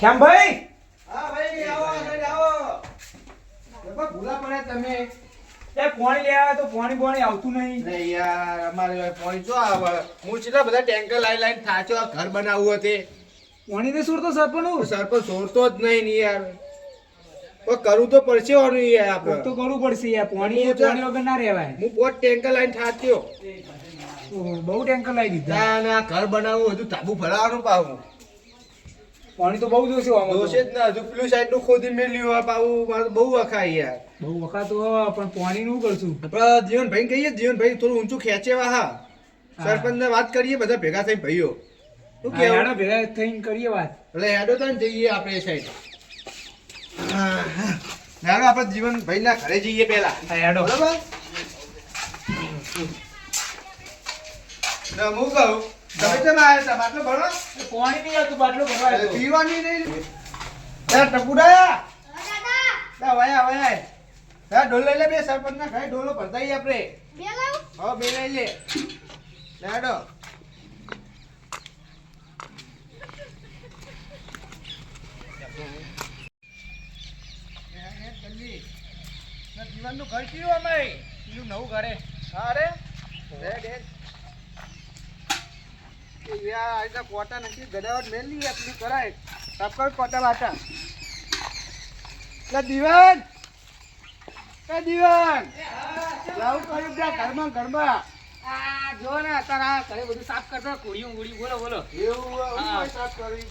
શ્યામભાઈ હા ભાઈ આવો આવો. ભૂલા પડે તમે. એ પાણી લેવા આવ્યા તો પાણી પાણી આવતું નહીં. નહીં યાર અમારે પાણી જો આવે હું કેટલા બધા ટેન્કર લાઈ લાઈન થાચો આ ઘર બનાવવું હતે? પાણી ને સુરતો સરપંચ સરપંચ સોરતો જ નહીં ને યાર. કરવું તો પડશે હોનું યાર તો કરવું પડશે યાર પાણી પાણી વગર ના રહેવાય. હું પોત ટેન્કર લાઈન થાચ્યો. બહુ ટેન્કર લાવી દીધા. ના ને ઘર બનાવવું હતું તાબુ ભરાવાનું પાવું પાણી તો બહુ જોશે આમાં જોશે જ ના. હજુ પેલું સાઈડનું ખોદી મેલ્યું આ પાવું મારે બહુ વખાય યાર. બહુ વખત તો પણ પાણી નું કરશું. આપણા જીવનભાઈ કહીએ જીવનભાઈ થોડું ઊંચું ખેંચેવા હા. સરપંચ ને વાત કરીએ બધા ભેગા થઈ ભાઈઓ. શું કે હેડો ભેગા થઈને કરીએ વાત. એટલે હેડો તો જઈએ આપણે સાઈડ હેડો આપણે જીવનભાઈ ના ઘરે જઈએ પેલા હેડો. બરાબર? ના હું કહું? તમે કેમ આવ્યા હતા? બાટલો ભરો? પાણી નહીં આવતું બાટલો ભરવા. પીવાની નહીં. યાર ટપુડા લા વયા વયા. લઈ લે બે સરપંચ ના ઘરે ઢોલો ભરતાઈ આપણે. હા બે લઈ લે. જીવનનું ઘર કયું અમે પેલું નવું ઘરે. હા રે યાર કોટા નથી ગડાવટ મેલી આટલું કરાય. ટપકર કોટા બાટા. લે દીવાન! એ દીવાન લાવું કર્યું ઘરમાં ઘરમાં. આ જો ને અત્યારે ઘરે બધું સાફ કરતા કુડિયું ગુડિયું બોલો બોલો. એવું હું. કરી?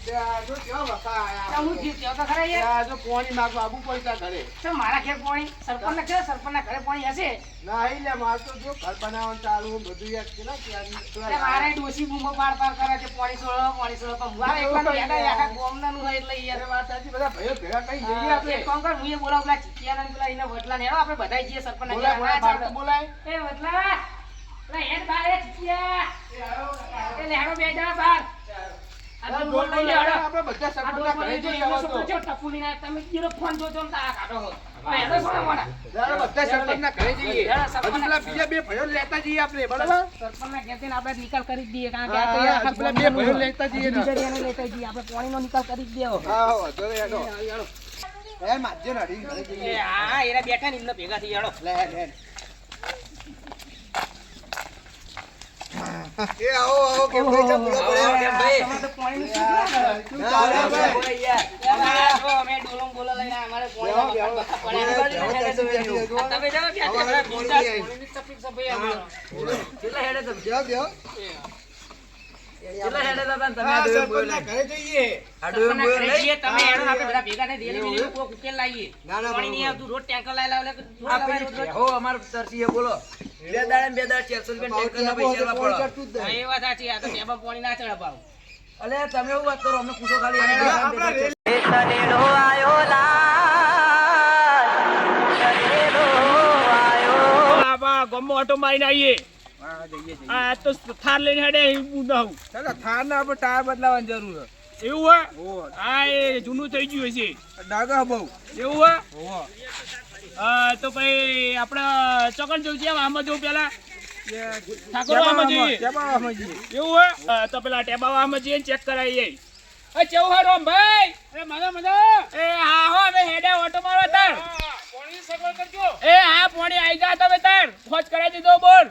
જો કેવા વખા આયા હું થયું ત્યાં તો ખરા યાર? જો પોણી નાખવા આબુ પૈસા ઘરે. તો મારા ઘેર પાણી? સરપંચ ના ઘેર સરપંચ ના ઘરે પાણી હશે? ના આઈ માર તો જો ઘર બનાવવાનું ચાલુ બધું યાર કેટલા એટલે મારે ડોસી બૂમો પાર પાર કરે છે પાણી છોડો પાણી છોડો પણ મારે એકલા યાડા યાડા ગોમના નું એટલે યાર. વાત સાચી બધા ભાઈઓ ભેગા કઈ જઈએ આપણે એક કામ કર હું એ બોલાવ પેલા ચિકિયાના ને પેલા એને વટલા ને હેડો આપણે બધા જઈએ સરપંચ ના બોલાય. એ હેડ બાર એ ચિકિયા એ લે બે જણા બાર હેડો હેડો નિકાલ કરી દઈએ હજુ ને. નિકાલ કરી જ દેવો હા. વાંધો નહીં, હેડો. એ માધ્ય નડી ઘરે એ જઈએ હા એરા બેઠા ને ભેગા થઈ હેડો લે લે એ આવો આવો કેમ ભાઈ ચા બોલો પડે તમારે પાણી પાણીનું શું? ના, ના, ના. અમે ડોલમ બોલા લઈને અમારે બેહો. તમે જાઓ ત્યાં અમારે પાણી ની. તકલીફ છે ભાઈ અમારે. કેટલા હેડે તમે? જાવ જાવ કેટલા હેડે હતા તમે? હા, સરપંચના ઘરે જઈએ સરપંચના ઘરે જઈએ, તમે હેડો, આપણે બધા ભેગા થઈને રેલી એવું બેલી ઉકેલ લાવીએ. ના, ના, પાણી નહીં આવતું, રોજ ટેન્કર લાવી લાવે એટલે રોજ લાવે, રોજ રોજ. હો અમાર તરસી બોલો બે દાડા બે દાડા ચારસો રૂપિયા ટેન્કરના પૈસા આપવા પડે. હા, એ વાત સાચી. આ તો ટેબા પાણી ના ચડે પાવ અલે તમે એવું વાત કરો અમને પૂછો ખાલી. ગામમાં ઓટો મારીને આવીએ. હા, જઈએ, જઈએ. આ તો થાર લઈને હેડે હું દઉં ચાલો, આપણે ટાયર બદલાવવાની જરૂર છે. એવું આ એ જૂનું થઈ ગયું હશે. ડાઘા બહુ. એવું હા, તો પછી આપણે ચોકડ જવું છે આમાં જવું પેલા? તો પેલા ટેબાવામાં જઈએ ચેક કરાવીએ એ કેવું રામભાઈ? એ મજા મજા. એ હા હો અમે હેડે ઓટો મારવા તાર. એ હા પોણી આઈ જા તમે તાર. ફોજ કરાવી દીધો બોલ.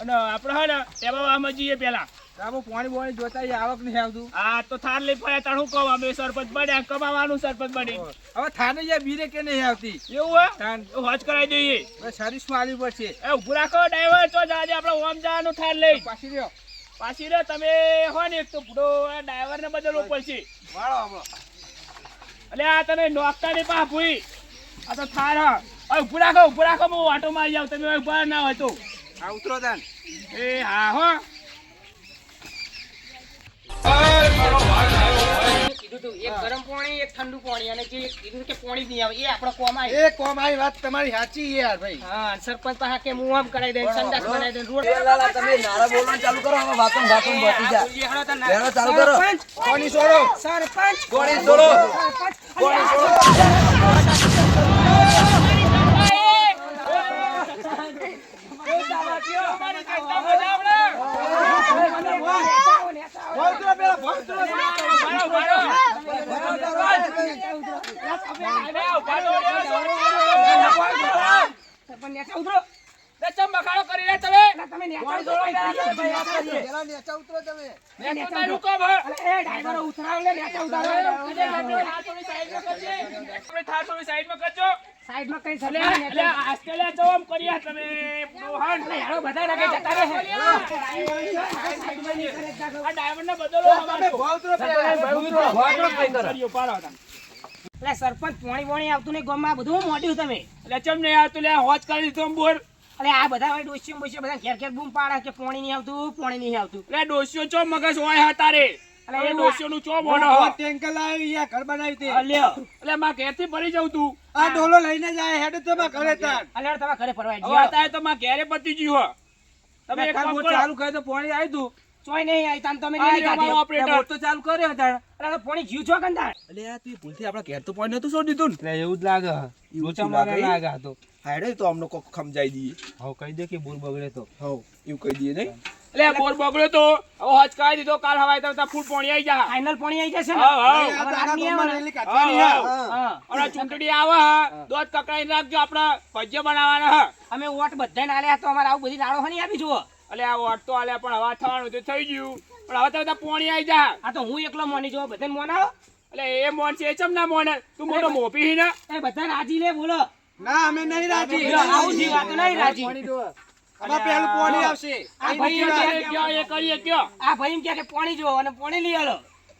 અને આપણે હે ને ટેબાવામાં જઈએ પેલા. આપણે પાણી બોણી જોતા આવક નહીં આવતું. આ તો થાર લઈ પડ્યા તાર હું કહું અમે સરપંચ બન્યા કમાવાનું સરપંચ બની હવે થાને જાય બીરે કે નહીં આવતી. એવું હોય? થાન. હોજ કરાવી દઈએ. હવે સર્વિસમાં આવી પડશે. એ ઉભું રાખો ડ્રાઈવર તો જાજે આપણે ઓમ જવાનું થાર લઈ. પાછી રહ્યો. પાછી રહ્યો તમે હો ને એક તો બુડો ડ્રાઈવર ને બદલવો પડશે. વાળો આપણો. એટલે આ તને નોકતા નહીં પા ભૂઈ. આ તો થાર હા. ઉભું રાખો ઉભું રાખો હું ઓટો મારી જાઉં તમે ઊભા ના હોય તો. હા ઉતરો તાન. એ હા હો. કીધું તું, એક ગરમ પાણી એક ઠંડુ પાણી. અને જે કીધું કે પાણી નહીં આવે એ આપણો કોમ આવે. એ કોમ આવી વાત તમારી સાચી યાર ભાઈ. હા સરપંચ પાસે કે હું આમ કરાવી દે સંડાસ બનાવી દે રોડ લાલા, તમે નારા બોલવાનું ચાલુ કરો હવે વાતો ને બતી જા. બોલીએ, હેડો તાર ના. લેણો ચાલુ કરો. પાણી છોડો સરપંચ. પાણી છોડો પાણી છોડો ભોંયતરો પેલા ભોંયતરો. મારો, મારો. અરે, ઊભા તો રહ્યો છો. સરપંચ નેચા ઉતરો લે, ચમ બખાડો કરી રહ્યા તમે અલા, તમે નેચા ઉતરો નેચો નહીં રૂકો ભા. અલા, એ ડ્રાઈવરો ઉતરાવ લે નેચા ઉતારો અરે, આપણે થાળ થોડી સાઈડમાં કરજે. આપણે થાળ થોડી સાઈડમાં કરજો. સાઈડમાં કઈ અલે, સરપંચ અલે, નેચા આજકાલ આ જવામ કર્યા તમે રોહન. હેડો બધા લાગે જતા રહે આ ડાયમંડને બદલો અમારે. કરીઓ પાડો તમે. એટલે સરપંચ પોણી પોણી આવતું નહીં ગામમાં. બધું મોડ્યું તમે. એટલે ચમ નહીં આવતું? લે હોજ કરી દીધો બોર. એટલે આ બધા હોય ડોસીઓ બોસીઓ બધા ઘેર ઘેર બૂમ પાડે કે પોણી નહીં આવતું પોણી નહીં આવતું. એટલે ડોસીઓ ચો મગજ હોય હતા રે એટલે ડોસીઓ નું ચો મોડો હોય. ટેન્કર લાવી યા ઘર બનાવી તે અલ્યો એટલે માં ઘેરથી ભરી જાઉં તું. આ ડોલો લઈને જાય હેડ તો માં ઘરે તાર. અલ્યો તમે ઘરે ફરવા જ્યો. અત્યારે તો માં ઘેરે પતી ગયું હો. તમે એક કામ ચાલુ કરે તો પાણી આવી તું. ચોય નહીં આવી તાન તમે ઓપરેટર. તો ચાલુ કર્યો હતા તો પોણી જીવ છો કંદા અલે આ તું ભૂલથી આપણા ઘેર તો પાણી નતું છોડી દીધું ને. એવું જ લાગે. લોચા મારે લાગે? તો. હાડે તો અમને કોક ખમજાઈ દઈએ. હવ કહી દે કે બોર બગડે તો. હવ એવું કહી દઈએ નહીં? એટલે બોર બગડ્યો તો. હવે હોજ કાઢી દીધો કાલ હવાય તો ફૂલ પાણી આવી જા. ફાઇનલ પોણી આવી જશે ને. અને ચૂંટણી આવે દોત કકડાઈ રાખજો આપણા ભજ્ય બનાવવાના અમે વોટ બધાને આલ્યા તો અમારે આવું બધી લાડો હની આપી જુઓ. એટલે આ વોટ તો આલ્યા પણ હવા થવાનું તો થઈ ગયું. પણ હવે તો બધા પોણી આવી જા. આ તો હું એકલો મોની જો બધાને મોનાવો એટલે એ મોન છે એ ચમ ના મોને? તું મોટો મોપી હી ને એ બધા રાજી લે બોલો. ના અમે નહીં રાજી. આવું જી વાત નહીં રાજી. પહેલું પાણી આવશે. આ ભાઈ એમ એ કહે કયો એ કરીએ કયો? આ ભાઈ એમ કે પોણી જો અને પોણી લઈ આલો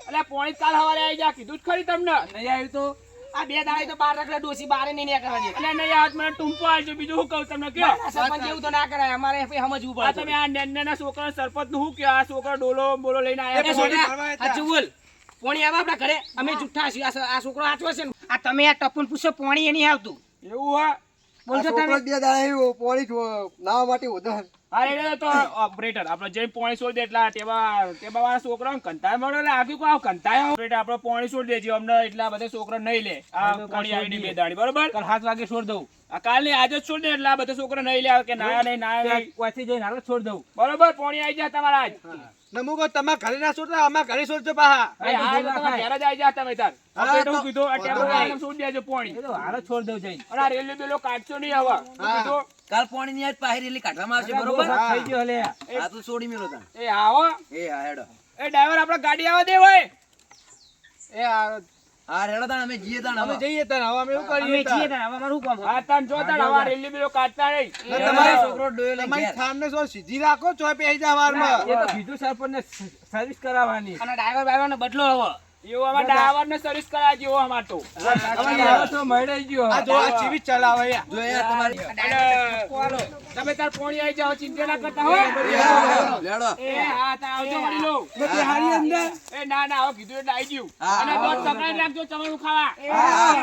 એટલે પોણી કાલ સવારે આવી જા કીધું જ ખરી તમને. નહીં આવ્યું તો. આ બે દાડે તો બાર રખડે ડોસી બારે નહીં નીકળવા દે. નહીં આજ મને ટૂંપો આવજો બીજું શું કહું તમને કયો? સરપંચ એવું તો ના કરાય અમારે સમજવું આ પડે તમે આ નેના છોકરા સરપંચનું શું કયો આ છોકરો ડોલો બોલો લઈને આવ્યા બોલ. પોણી આવે આપણા ઘરે. અમે જુઠ્ઠા છીએ. આ છોકરો સાચો છે આ તમે આ ટપુન પૂછો પોણી એ નહીં આવતું. એવું હોય? બોલજો તમે. બે દાડા પાણી નાવા માટે ઉધાર અરે એટલે તો ઓપરેટર આપણે જઈ પોણી છોડી દે એટલા તેવા તેવા વાળા છોકરા કંટાળ મળે એટલે આગળ કોઈ કંટાળ ઓપરેટર આપણે પોણી છોડી દેજો અમને એટલા બધા છોકરા નહીં લે. આ પોણી આવી બે દાડી બરોબર? કાલ સાત વાગે છોડ દઉં. આ કાલની આજે છોડ છોડી દે એટલે આ બધા છોકરા નહીં લે કે ના નહીં ના નહીં. કોઈથી જઈને હાલ છોડ દઉં. બરોબર પોણી આવી જાય તમારા આજ. નમુકો તમા ઘરે ના છોડતા અમા ઘરે છોડજો પાહા અરે આ તો ઘરે જાય જા તમે તાર. હા, તો- કીધો આ ટેબા હા. વાળાને છોડી દેજો તો હાલ છોડ દઉં જઈ અરે આ રેલવે બેલો કાઢશો નહીં આવા કીધો કાલ પાણી ની આજ પાહી રેલી કાઢવામાં આવશે બરોબર? થઈ ગયો હલે આ. તો છોડી મેલો તા એ આવો. એ હા હેડો. એ ડ્રાઈવર આપણે ગાડી આવવા દે હોય. એ આ હા હેડો તાણ અમે જઈએ તાણ અમે જઈએ તાર હવે અમે એવું કરીએ છીએ તાર. તાર, હવે અમારું કામ? હા તાન જો તાન હવે આ બેલો કાઢતા નહીં તમારો છોકરો ડોયો લઈ તમારી સીધી રાખો ચોય જા એ તો કીધું સરપંચને સર્વિસ કરાવવાની. અને ડ્રાઈવર બાઈવર ને બદલો હવે. એવું અમારે ડ્રાઈવર ને. સર્વિસ કરાવી જેવો અમાર તો આ જો આ ચીવી ચલાવે જો યાર તમારી તમે તાર પોણી આવી જાઓ ચિંતા ના કરતા હો. લેડો એ હા તાર આવજો વળી લો. બિહારી અંદર? એ ના ના હવે કીધું એટલે આવી ગયું. અને દોઢ પકડાઈને રાખજો ચવાણું ખાવા. હા.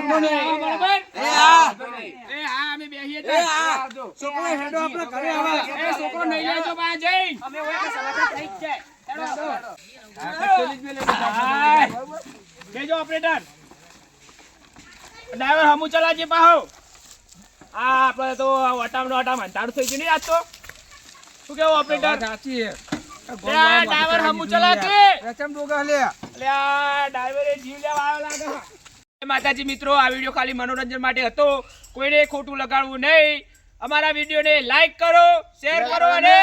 એ હા. એ હા. અમે બેસીએ એ હા. છોકરો હેડો આપણે ઘરે હવે એ છોકરો નહીં લેજો બા જઈ. અમે હોય કે સમાચાર થઈ જ જાય. હાય. બેજો ઓપરેટર. ડ્રાઈવર હમુ ચલાવજે પાહો. આ આપણે તો વટામનો વટામ અંધારું થઈ ગયું. નહીં આજ તો શું કેવું ઓપરેટર? સાચી ડ્રાઈવર હમુ ચલાવજે. રચમ ડોગા લે. લે ડ્રાઈવરે જીવ લેવા આવ્યો લાગે માતાજી મિત્રો આ વીડિયો ખાલી મનોરંજન માટે હતો. કોઈને ખોટું લગાડવું નહીં. અમારા વિડીયોને લાઈક કરો શેર કરો અને